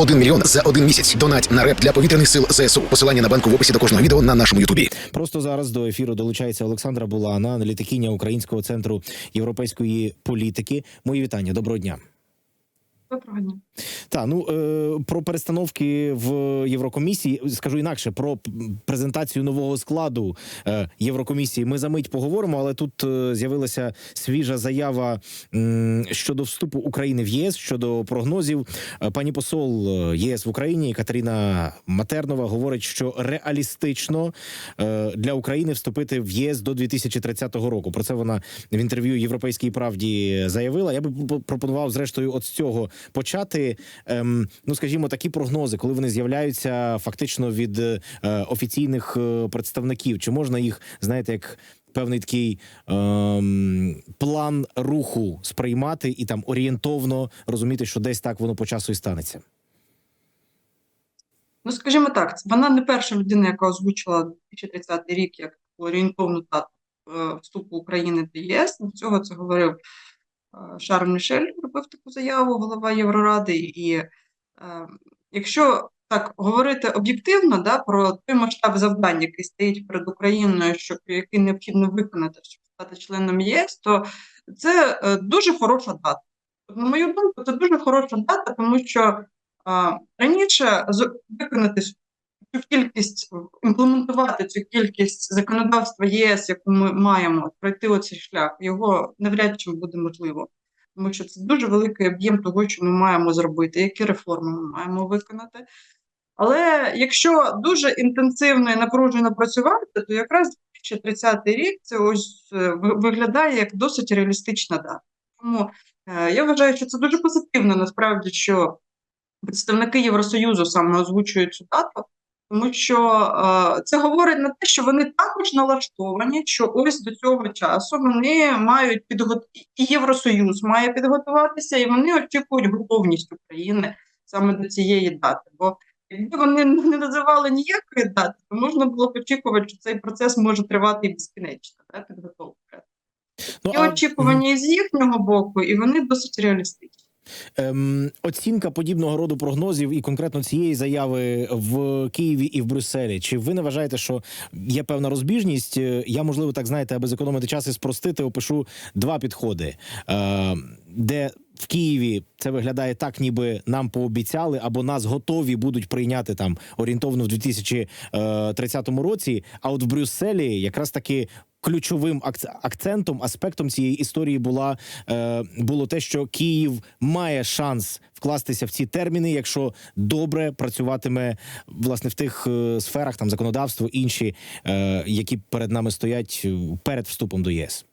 1 мільйон за один місяць. Донать на реп для повітряних сил ЗСУ. Посилання на банку в описі до кожного відео на нашому Ютубі. Просто зараз до ефіру долучається Олександра Булана, аналітикиня Українського центру європейської політики. Мої вітання. Доброго дня. Доброго дня. Та ну е, про перестановки в Єврокомісії скажу інакше про презентацію нового складу е, Єврокомісії. Ми за мить поговоримо, але тут е, з'явилася свіжа заява м, щодо вступу України в ЄС щодо прогнозів. Е, Пані посол е, ЄС в Україні Катерина Матернова говорить, що реалістично е, для України вступити в ЄС до 2030 року. Про це вона в інтерв'ю Європейській правді заявила. Я би пропонував зрештою от з цього почати. Ем, ну скажімо, такі прогнози, коли вони з'являються фактично від е, офіційних е, представників. Чи можна їх знаєте, як певний такий ем, план руху сприймати і там орієнтовно розуміти, що десь так воно по часу і станеться? Ну, скажімо так, вона не перша людина, яка озвучила 2030 рік як орієнтовну дату е, вступу України до ЄС. До цього це говорив Шарль Мішель, робив таку заяву, голова Євроради. І е, якщо так говорити об'єктивно да, про той масштаб завдань, який стоїть перед Україною, щоб який необхідно виконати, щоб стати членом ЄС, то це е, дуже хороша дата. На мою думку, це дуже хороша дата, тому що а, Раніше з- виконати кількість, імплементувати цю кількість законодавства ЄС, яку ми маємо, пройти оцей шлях, його навряд чи буде можливо. Тому що це дуже великий об'єм того, що ми маємо зробити, які реформи ми маємо виконати. Але якщо дуже інтенсивно і напружено працювати, то якраз 2030 рік це ось е, виглядає як досить реалістична дата. Тому е, я вважаю, що це дуже позитивно насправді, що представники Євросоюзу саме озвучують цю дату, тому що е, це говорить на те, що вони також налаштовані, що ось до цього часу вони мають підготувати, і Євросоюз має підготуватися, і вони очікують готовність України саме до цієї дати. Бо якби вони не називали ніякої дати, то можна було б очікувати, що цей процес може тривати і безкінечно, да, підготовка. Ну, Є очікування з їхнього боку, і вони досить реалістичні. Ем, оцінка подібного роду прогнозів і конкретно цієї заяви в Києві і в Брюсселі. Чи ви не вважаєте, що є певна розбіжність? Е, Я можливо так знаєте, аби зекономити час і спростити, опишу два підходи, е, де в Києві це виглядає так, ніби нам пообіцяли, або нас готові будуть прийняти там орієнтовно в 2030 році. А от в Брюсселі якраз таки ключовим акц- акцентом, аспектом цієї історії була е, було те, що Київ має шанс вкластися в ці терміни, якщо добре працюватиме власне в тих е, сферах, там законодавство, інші, е, які перед нами стоять е, перед вступом до єс.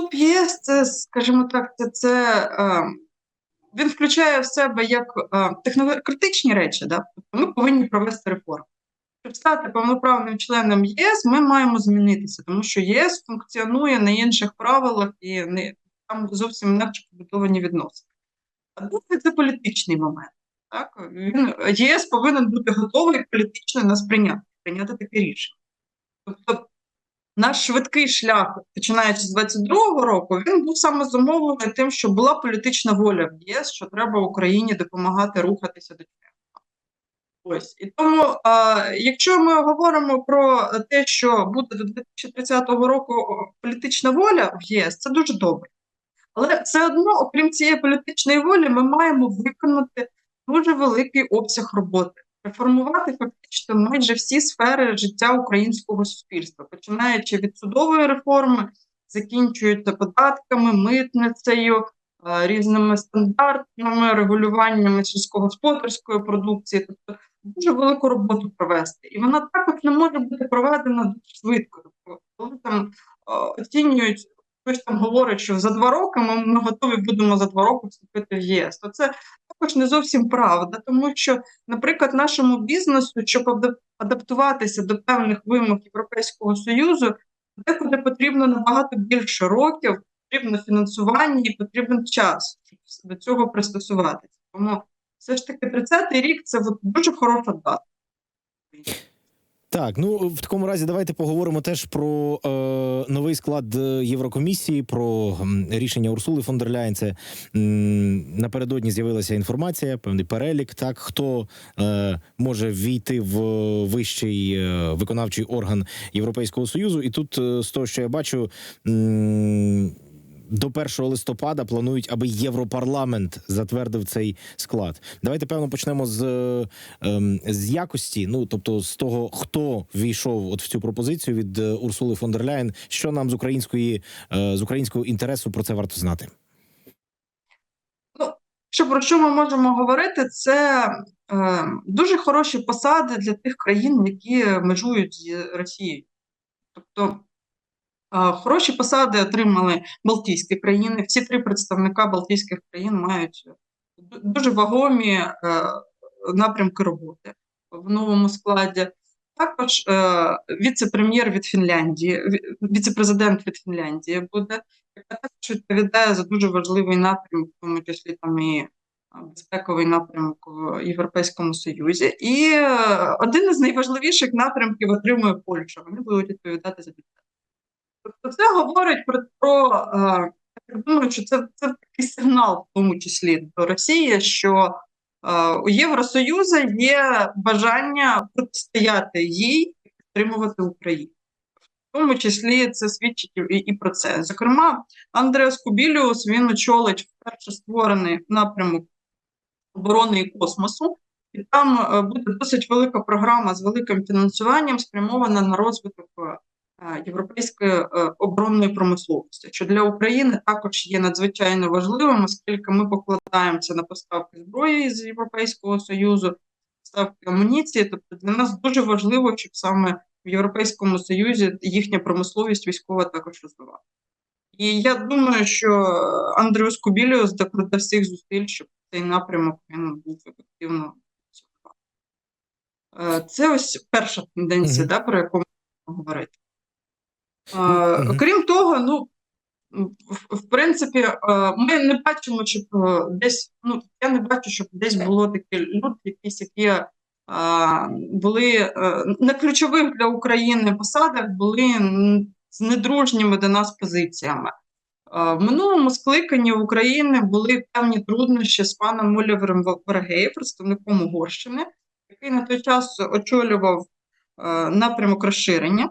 Ну, ЄС, це, скажімо так, це, це е, він включає в себе як е, технократичні речі, да? тобто ми повинні провести реформу. Щоб стати повноправним членом ЄС, ми маємо змінитися, тому що ЄС функціонує на інших правилах і не, там зовсім інакше побудовані відносини. А другий це політичний момент. Так? Він, ЄС повинен бути готовий політично нас прийняти, прийняти таке рішення. Тобто наш швидкий шлях, починаючи з 22-го року, він був саме зумовлений тим, що була політична воля в ЄС, що треба Україні допомагати рухатися до членства. Ось і тому, а, якщо ми говоримо про те, що буде до 2030 року політична воля в ЄС, це дуже добре. Але все одно, окрім цієї політичної волі, ми маємо виконати дуже великий обсяг роботи реформувати фактично майже всі сфери життя українського суспільства, починаючи від судової реформи, закінчуючи податками, митницею, е, різними стандартами, регулюваннями сільськогосподарської продукції, тобто дуже велику роботу провести. І вона також не може бути проведена дуже швидко. Тобто, коли там е, оцінюють. Хтось там говорить, що за два роки ми, ми готові будемо за два роки вступити в ЄС. То це також не зовсім правда, тому що наприклад, нашому бізнесу, щоб адаптуватися до певних вимог Європейського Союзу, декуди потрібно набагато більше років, потрібно фінансування і потрібен час, щоб до цього пристосуватися. Тому все ж таки 30-й рік це от дуже хороша дата. Так, ну в такому разі давайте поговоримо теж про е, новий склад е, Єврокомісії, про рішення Урсули фон дер Ляєн. Це м, напередодні з'явилася інформація, певний перелік. Так, хто е, може війти в вищий е, виконавчий орган Європейського союзу, і тут е, з того, що я бачу. До 1 листопада планують, аби Європарламент затвердив цей склад. Давайте певно почнемо з, ем, з якості. Ну тобто з того, хто війшов от в цю пропозицію від е, Урсули фон дер Ляєн. Що нам з української е, з українського інтересу про це варто знати? Що про що ми можемо говорити? Це е, дуже хороші посади для тих країн, які межують з Росією. Тобто хороші посади отримали Балтійські країни. Всі три представника Балтійських країн мають дуже вагомі е, напрямки роботи в новому складі. Також е, віце-прем'єр від Фінляндії, ві- віце-президент від Фінляндії буде, яка також відповідає за дуже важливий напрямок, в тому числі там і безпековий напрямок в Європейському Союзі. І е, один із найважливіших напрямків отримує Польща. Вони будуть відповідати за бюджет. Тобто це говорить про, про е, я думаю, що це, це такий сигнал, в тому числі до Росії, що е, у Євросоюзу є бажання протистояти їй і підтримувати Україну. В тому числі це свідчить і, і про це. Зокрема, Андреас Кубіліус він очолить вперше створений напрямок оборони і космосу, і там е, буде досить велика програма з великим фінансуванням, спрямована на розвиток європейської е, оборонної промисловості, що для України також є надзвичайно важливим, оскільки ми покладаємося на поставки зброї з Європейського Союзу, поставки амуніції. Тобто для нас дуже важливо, щоб саме в Європейському Союзі їхня промисловість військова також розвивалася. І я думаю, що Андріус Кубіліус докладе всіх зусиль, щоб цей напрямок він був ефективно. Е, Це ось перша тенденція, Мгм. да, про яку ми будемо говорити. Е. Крім того, ну, в, принципі, е, ми не бачимо, щоб е, десь, ну, я не бачу, щоб десь було такі люди, якісь, які е, були на ключових для України посадах, були з недружніми до нас позиціями. В минулому скликанні України були певні труднощі з паном Олівером Варгеєм, представником Угорщини, який на той час очолював напрямок розширення,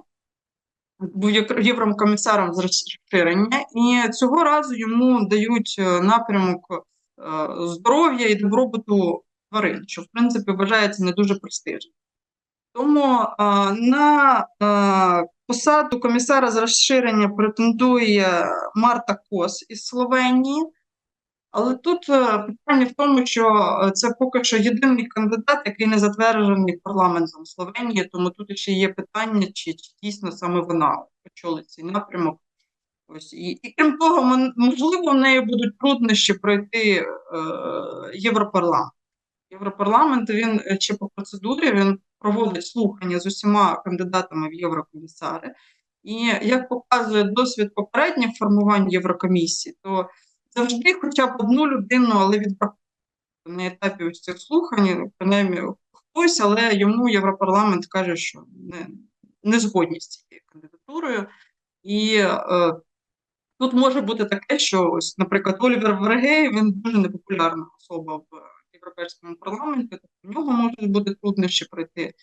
був євро- єврокомісаром з розширення, і цього разу йому дають е, напрямок е, здоров'я і добробуту тварин, що в принципі вважається не дуже престижним. Тому е, на посаду комісара з розширення претендує Марта Кос із Словенії. Але тут е, питання в тому, що е, це поки що єдиний кандидат, який не затверджений парламентом Словенії, тому тут ще є питання, чи, чи дійсно саме вона очолить цей напрямок. Ось і, і крім того, можливо, в неї будуть труднощі пройти е, Європарламент. Європарламент він е, чи по процедурі він проводить слухання з усіма кандидатами в Єврокомісари. І як показує досвід попередніх формувань Єврокомісії, то завжди хоча б одну людину, але відбракує на етапі ось цих слухань, принаймні хтось, але йому Європарламент каже, що не, не згодні з цією кандидатурою. І е, тут може бути таке, що ось, наприклад, Олівер Вергей, він дуже непопулярна особа в Європейському парламенті, тобто в нього можуть бути труднощі пройти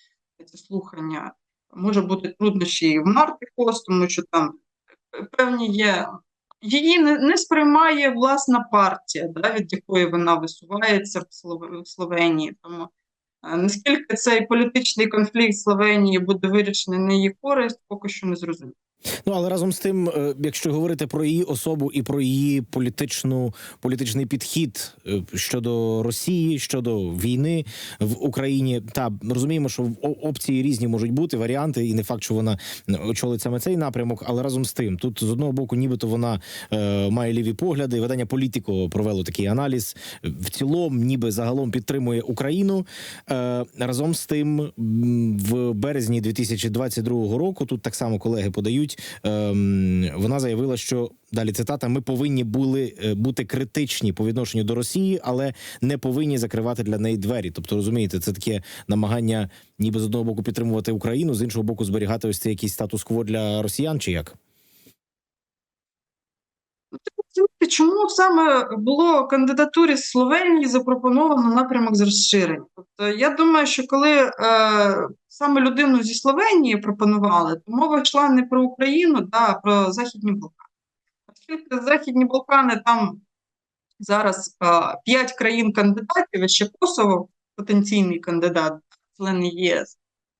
ці слухання. Може бути труднощі і в Марти Кос, тому що там певні є. Її не, не сприймає власна партія, да, від якої вона висувається в, Слов- Словенії. Тому е, наскільки цей політичний конфлікт Словенії буде вирішений на її користь, поки що не зрозуміло. Ну але разом з тим, е, якщо говорити про її особу і про її політичну політичний підхід е, щодо Росії, щодо війни в Україні, та розуміємо, що опції різні можуть бути варіанти, і не факт, що вона очолить саме цей напрямок. Але разом з тим, тут з одного боку, нібито вона е, має ліві погляди. Видання Політико провело такий аналіз. В цілому, ніби загалом підтримує Україну. Е, разом з тим, в березні 2022 року тут так само колеги подають. Будуть. Ем, вона заявила, що далі цитата: ми повинні були е, бути критичні по відношенню до Росії, але не повинні закривати для неї двері. Тобто, розумієте, це таке намагання, ніби з одного боку підтримувати Україну, з іншого боку, зберігати ось цей якийсь статус-кво для росіян, чи як? Знаєте, Чому саме було кандидатурі Словенії запропоновано напрямок з розширення? Тобто, я думаю, що коли е, саме людину зі Словенії пропонували, то мова йшла не про Україну, да, а про Західні Балкани. Оскільки Західні Балкани там зараз е, п'ять країн-кандидатів, і ще Косово потенційний кандидат, член ЄС.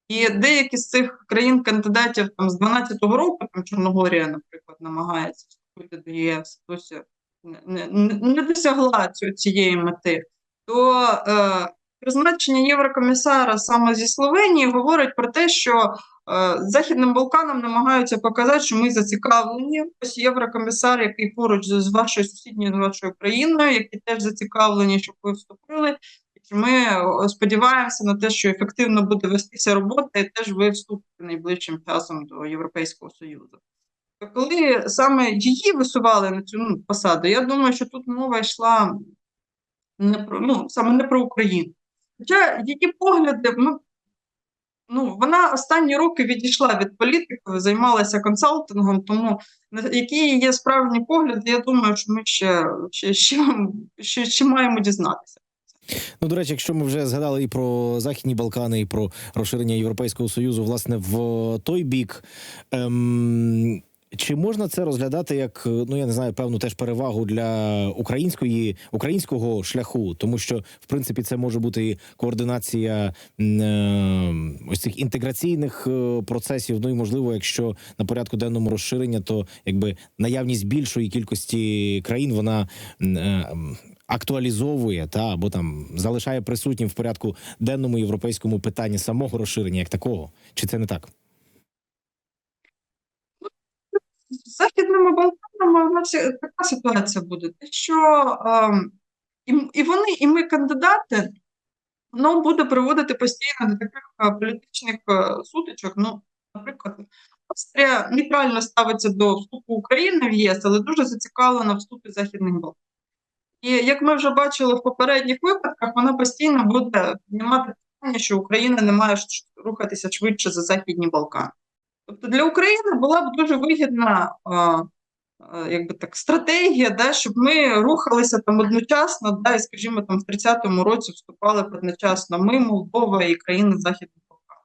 І деякі з цих країн-кандидатів там з 12-го року, там Чорногорія, наприклад, намагається до ЄС, досі не, не, досягла цієї мети, то е, призначення Єврокомісара саме зі Словенії говорить про те, що е, Західним Балканам намагаються показати, що ми зацікавлені. Ось єврокомісар, який поруч з вашою сусідньою з вашою країною, які теж зацікавлені, щоб ви вступили. Ми сподіваємося на те, що ефективно буде вестися робота, і теж ви вступите найближчим часом до Європейського Союзу. Коли саме її висували на цю ну, посаду, я думаю, що тут мова йшла не про ну саме не про Україну. Хоча її погляди, ну, ну вона останні роки відійшла від політики, займалася консалтингом, тому які є справжні погляди, я думаю, що ми ще, ще, ще, ще, ще маємо дізнатися. Ну, до речі, якщо ми вже згадали і про Західні Балкани, і про розширення Європейського Союзу, власне, в той бік. Ем... Чи можна це розглядати як ну я не знаю певну теж перевагу для української українського шляху, тому що в принципі це може бути і координація е, ось цих інтеграційних е, процесів. Ну і можливо, якщо на порядку денному розширення, то якби наявність більшої кількості країн вона е, актуалізовує та або там залишає присутнім в порядку денному європейському питання самого розширення як такого, чи це не так? З Західними Балканами у нас така ситуація буде, що ем, і, вони, і ми кандидати, воно буде приводити постійно до таких е, політичних е, сутичок. Ну, наприклад, Австрія нейтрально ставиться до вступу України в ЄС, але дуже зацікавлена вступі Західних Балкан. І як ми вже бачили в попередніх випадках, вона постійно буде піднімати питання, що Україна не має рухатися швидше за Західні Балкани. Тобто для України була б дуже вигідна а, а, якби так, стратегія, да, щоб ми рухалися там одночасно, да, і, скажімо, там в 30-му році вступали одночасно ми, Молдова і країни Західного Балкану.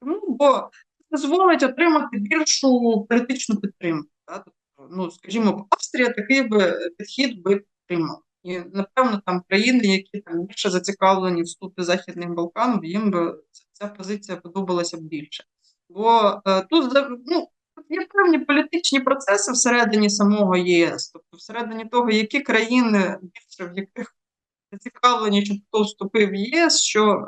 Тому, бо дозволить отримати більшу політичну підтримку. Да? Тобто, ну, скажімо, Австрія такий би підхід би підтримала. І, напевно, там країни, які там більше зацікавлені в Західних Балкан, їм би ця позиція подобалася б більше. Бо е, тут ну, є певні політичні процеси всередині самого ЄС, тобто всередині того, які країни більше в яких зацікавлені, щоб хто вступив в ЄС, що е,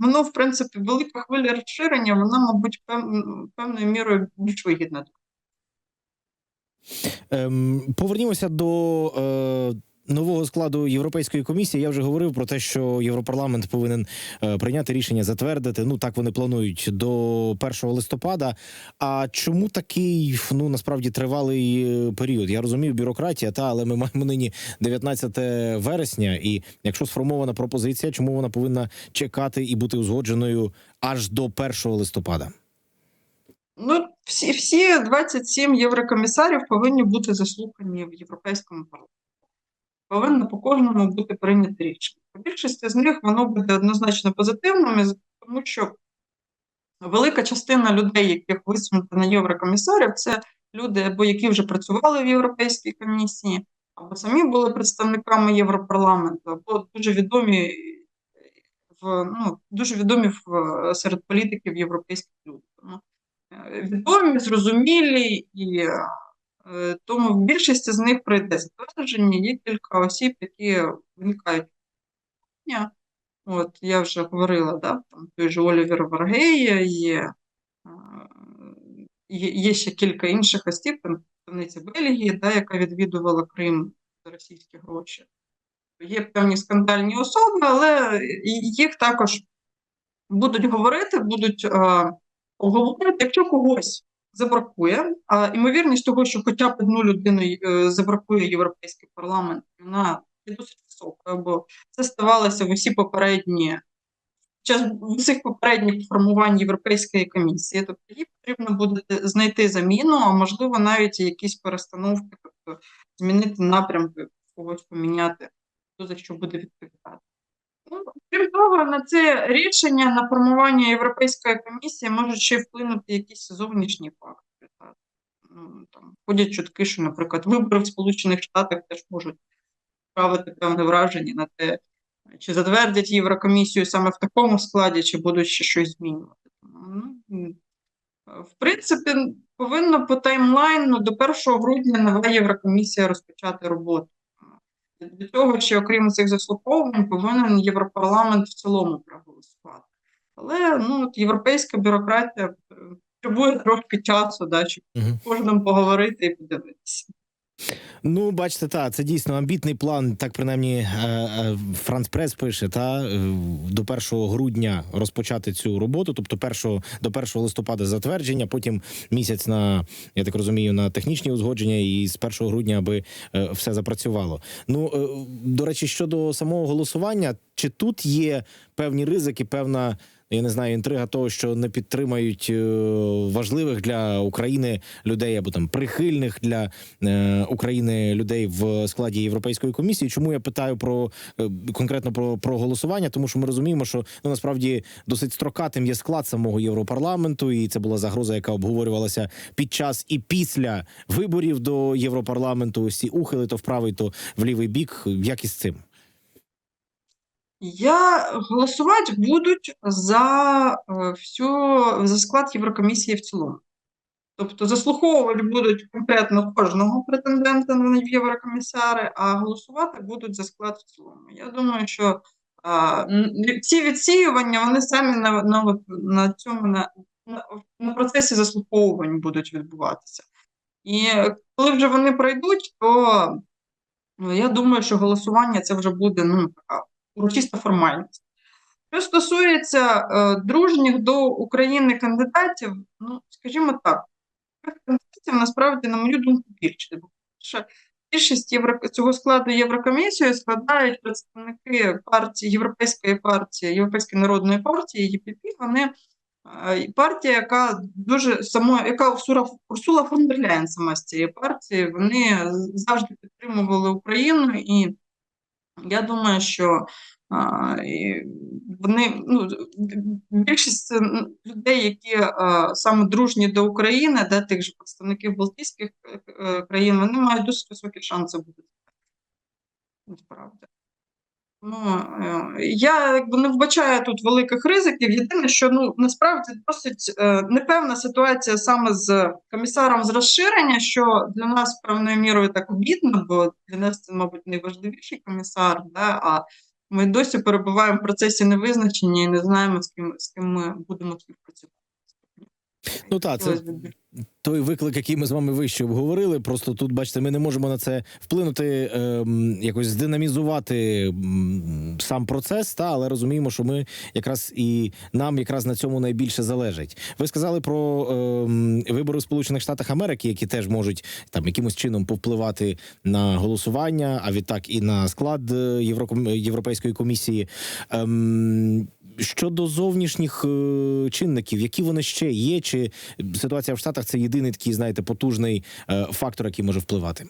воно, в принципі, велика хвиля розширення, вона, мабуть, пев- певною мірою більш вигідна. Ем, повернімося до е, нового складу Європейської комісії. Я вже говорив про те, що Європарламент повинен е, прийняти рішення затвердити. Ну так вони планують до 1 листопада. А чому такий ну насправді тривалий е, період? Я розумію, бюрократія, та але ми маємо нині 19 вересня. І якщо сформована пропозиція, чому вона повинна чекати і бути узгодженою аж до 1 листопада? Ну, всі, всі 27 єврокомісарів повинні бути заслухані в Європейському парламенті. Повинно по кожному бути прийнято рішення. По більшості з них воно буде однозначно позитивним, тому що велика частина людей, яких висунуто на єврокомісарів, це люди, або які вже працювали в Європейській комісії, або самі були представниками Європарламенту, або дуже відомі в ну, дуже відомі в серед політиків європейських людей. Тому е, відомі, зрозумілі, і е, тому в більшості з них пройде затвердження. Є кілька осіб, які виникають. От я вже говорила, да, там той же Олівер Варгея, є, е, є, є ще кілька інших осіб, там представниця Бельгії, да, яка відвідувала Крим за російські гроші. Є певні скандальні особи, але їх також будуть говорити, будуть е, обговорювати, якщо когось забракує. А ймовірність того, що хоча б одну людину е, забракує європейський парламент, вона є досить високою, бо це ставалося в усі попередні час усіх попередніх формувань Європейської комісії. Тобто їй потрібно буде знайти заміну, а можливо навіть якісь перестановки, тобто змінити напрямки, когось поміняти, хто за що буде відповідати. Крім того, на це рішення на формування Європейської комісії можуть ще вплинути якісь зовнішні фактори. Ну, там, ходять чутки, що, наприклад, вибори в Сполучених Штатах теж можуть справити певне враження на те, чи затвердять Єврокомісію саме в такому складі, чи будуть ще щось змінювати. Ну, в принципі, повинно по таймлайну до 1 грудня нова Єврокомісія розпочати роботу. Для того, що окрім цих заслуховувань, повинен Європарламент в цілому проголосувати. Але ну, от європейська бюрократія е, потребує трошки часу, да, щоб з кожним поговорити і подивитися. Ну, бачите, та це дійсно амбітний план. Так принаймні е, е, Франц Прес пише та е, до 1 грудня розпочати цю роботу, тобто першого до 1 листопада затвердження, потім місяць на я так розумію, на технічні узгодження, і з 1 грудня, аби все запрацювало. Ну до речі, щодо самого голосування, чи тут є певні ризики, певна. Я не знаю, інтрига того, що не підтримають е, важливих для України людей або там прихильних для е, України людей в складі Європейської комісії. Чому я питаю про е, конкретно про, про голосування? Тому що ми розуміємо, що ну насправді досить строкатим є склад самого європарламенту, і це була загроза, яка обговорювалася під час і після виборів до європарламенту. Всі ухили то в правий, то в лівий бік. Як із цим? Я голосувати будуть за е, всю за склад Єврокомісії в цілому. Тобто заслуховувати будуть конкретно кожного претендента на єврокомісари, а голосувати будуть за склад в цілому. Я думаю, що а, ці відсіювання вони самі на, на, на цьому на, на, на процесі заслуховувань будуть відбуватися. І коли вже вони пройдуть, то ну, я думаю, що голосування це вже буде ну, така урочиста формальність. Що стосується е, дружніх до України кандидатів, ну, скажімо так, кандидатів насправді, на мою думку, більше. Більшість євро... цього складу Єврокомісії складають представники партії Європейської партії, Європейської народної партії ЄПП. Вони е, партія, яка дуже само, яка Урсула, Урсула фон дер Ляєн сама з цієї партії, вони завжди підтримували Україну і я думаю, що вони ну, більшість людей, які а, саме дружні до України, да, тих же представників Балтійських е, е, країн, вони мають досить високі шанси бути. Насправді. Ну, е, я якби не вбачаю тут великих ризиків. Єдине, що ну насправді досить е, непевна ситуація саме з комісаром з розширення, що для нас певною мірою так обідно, бо для нас це, мабуть, найважливіший комісар, да, а ми досі перебуваємо в процесі невизначення і не знаємо, з ким з ким ми будемо співпрацювати. Ну так, це той виклик, який ми з вами вище обговорили. Просто тут, бачите, ми не можемо на це вплинути, ем, якось здинамізувати сам процес, та але розуміємо, що ми якраз і нам якраз на цьому найбільше залежить. Ви сказали про ем, вибори в Сполучених Штатах Америки, які теж можуть там якимось чином повпливати на голосування, а відтак і на склад е, Європейської комісії. Ем, Щодо зовнішніх е, чинників, які вони ще є, чи ситуація в Штатах це єдиний такий, знаєте, потужний е, фактор, який може впливати?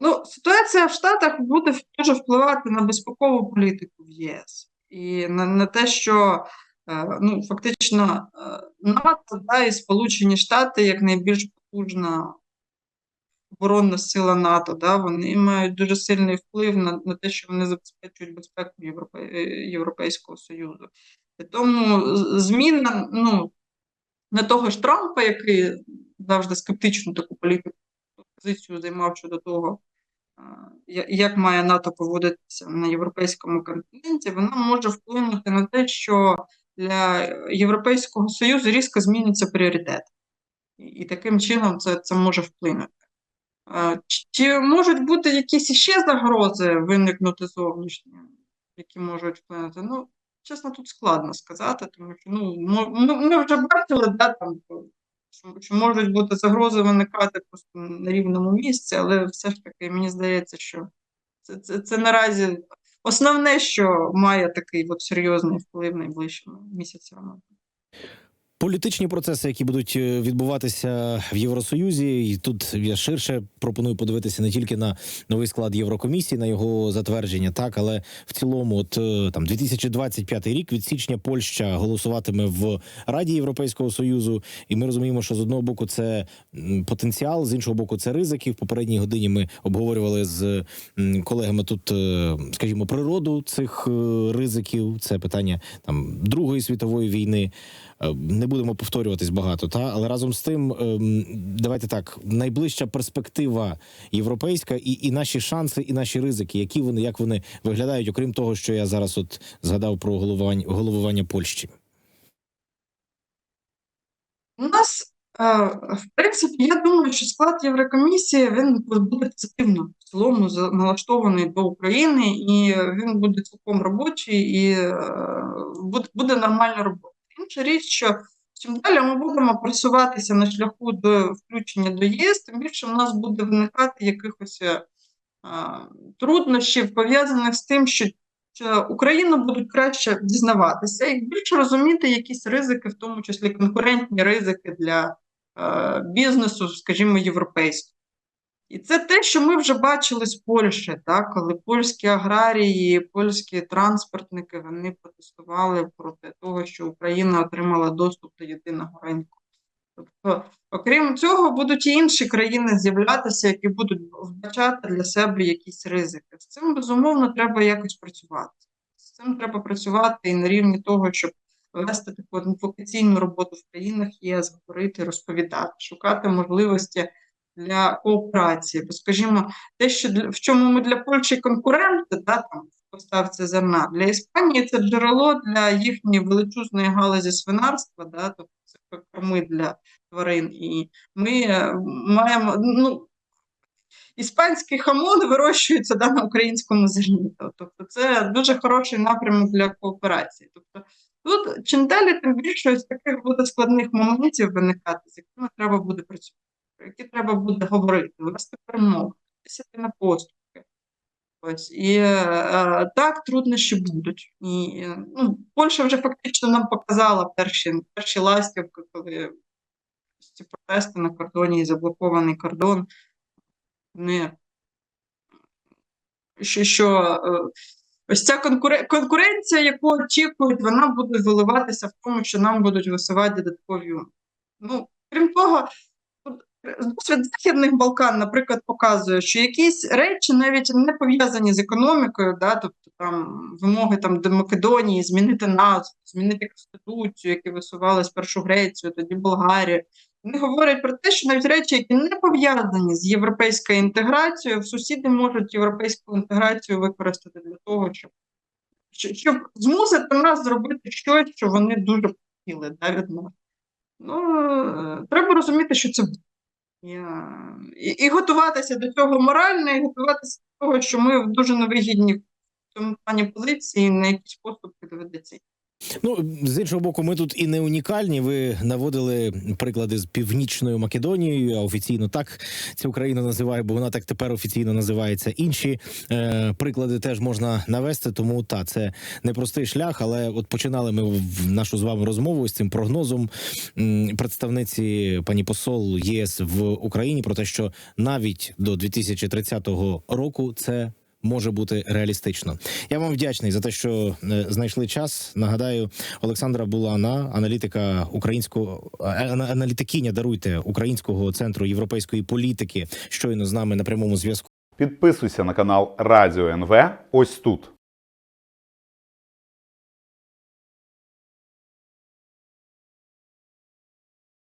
Ну, ситуація в Штатах буде дуже впливати на безпекову політику в ЄС і на, на те, що е, ну, фактично е, НАТО да, і Сполучені Штати, як найбільш потужна оборонна сила НАТО, да, вони мають дуже сильний вплив на, на те, що вони забезпечують безпеку Європе, е, Європейського Союзу. Тому зміна ну, не того ж Трампа, який завжди скептичну таку політику позицію займав щодо того, як має НАТО поводитися на європейському континенті, вона може вплинути на те, що для Європейського Союзу різко зміняться пріоритети. І, і таким чином це, це може вплинути. Чи, можуть бути якісь іще загрози виникнути зовнішні, які можуть вплинути? Ну, чесно, тут складно сказати, тому що ну, ми, ми вже бачили, да, там, що, що можуть бути загрози виникати просто на рівному місці, але все ж таки мені здається, що це, це, це наразі основне, що має такий от серйозний вплив найближчими місяцями. Політичні процеси, які будуть е, відбуватися в Євросоюзі, і тут я ширше пропоную подивитися не тільки на новий склад Єврокомісії, на його затвердження, так але в цілому, от е, там 2025 рік від січня Польща голосуватиме в Раді Європейського союзу, і ми розуміємо, що з одного боку це потенціал, з іншого боку, це ризики. В попередній годині ми обговорювали з колегами тут, е, скажімо, природу цих ризиків. Це питання там Другої світової війни. Е, Не будемо повторюватись багато, та але разом з тим, ем, давайте так: найближча перспектива європейська, і, і наші шанси, і наші ризики, які вони як вони виглядають, окрім того, що я зараз от згадав про головування головування Польщі. У нас, е, в принципі, я думаю, що склад Єврокомісії він буде позитивно в цілому налаштований до України, і він буде цілком робочий і е, буде, буде нормальна робота. Інша річ, що чим далі ми будемо просуватися на шляху до включення до ЄС, тим більше в нас буде виникати якихось е, труднощів, пов'язаних з тим, що Україну будуть краще дізнаватися і більше розуміти якісь ризики, в тому числі конкурентні ризики для е, бізнесу, скажімо, європейського. І це те, що ми вже бачили з Польщі, так? коли польські аграрії, польські транспортники вони протестували проти того, що Україна отримала доступ до єдиного ринку. Тобто, окрім цього, будуть і інші країни з'являтися, які будуть вбачати для себе якісь ризики. З цим безумовно треба якось працювати. З цим треба працювати і на рівні того, щоб вести таку адвокаційну роботу в країнах ЄС, говорити, розповідати, шукати можливості для кооперації. Бо, скажімо, те, що для, в чому ми для Польщі конкуренти, да, там, поставці зерна, для Іспанії це джерело для їхньої величезної галузі свинарства, да, тобто це корми для тварин. І ми е, маємо. ну, Іспанський хамон вирощується да, на українському зерні. Тобто це дуже хороший напрямок для кооперації. Тобто тут чим далі, тим більше ось таких буде складних моментів виникати, з якими треба буде працювати, про які треба буде говорити, вести перемоги, писати на поступки. Ось і е, так труднощі будуть. І е, ну, Польща вже фактично нам показала перші, перші ластівки, коли ці протести на кордоні і заблокований кордон. Не що, що е, ось ця конкуре- конкуренція, яку очікують, вона буде виливатися в тому, що нам будуть висувати додаткові. умови. Ну, крім того, досвід Західних Балкан, наприклад, показує, що якісь речі навіть не пов'язані з економікою, да, тобто там вимоги там, до Македонії змінити назву, змінити конституцію, які висували спершу Грецію, тоді Болгарію. Вони говорять про те, що навіть речі, які не пов'язані з європейською інтеграцією, сусіди можуть європейську інтеграцію використати для того, щоб, щоб змусити нас зробити щось, що вони дуже хотіли да, від нас. Ну, е, треба розуміти, що це. І, і готуватися до цього морально, і готуватися до того, що ми в дуже невигідній в цьому плані позиції, на якісь поступки доведеться. Ну з іншого боку, ми тут і не унікальні. Ви наводили приклади з північною Македонією. А офіційно так цю країну називає, бо вона так тепер офіційно називається. Інші е, приклади теж можна навести. Тому та це непростий шлях. Але от починали ми в нашу з вами розмову з цим прогнозом представниці пані посол ЄС в Україні про те, що навіть до 2030 року це. Може бути реалістично. Я вам вдячний за те, що е, знайшли час. Нагадаю, Олександра Булана, аналітика українського е, аналітикиня, даруйте українського центру європейської політики, щойно з нами на прямому зв'язку. Підписуйся на канал Радіо НВ ось тут.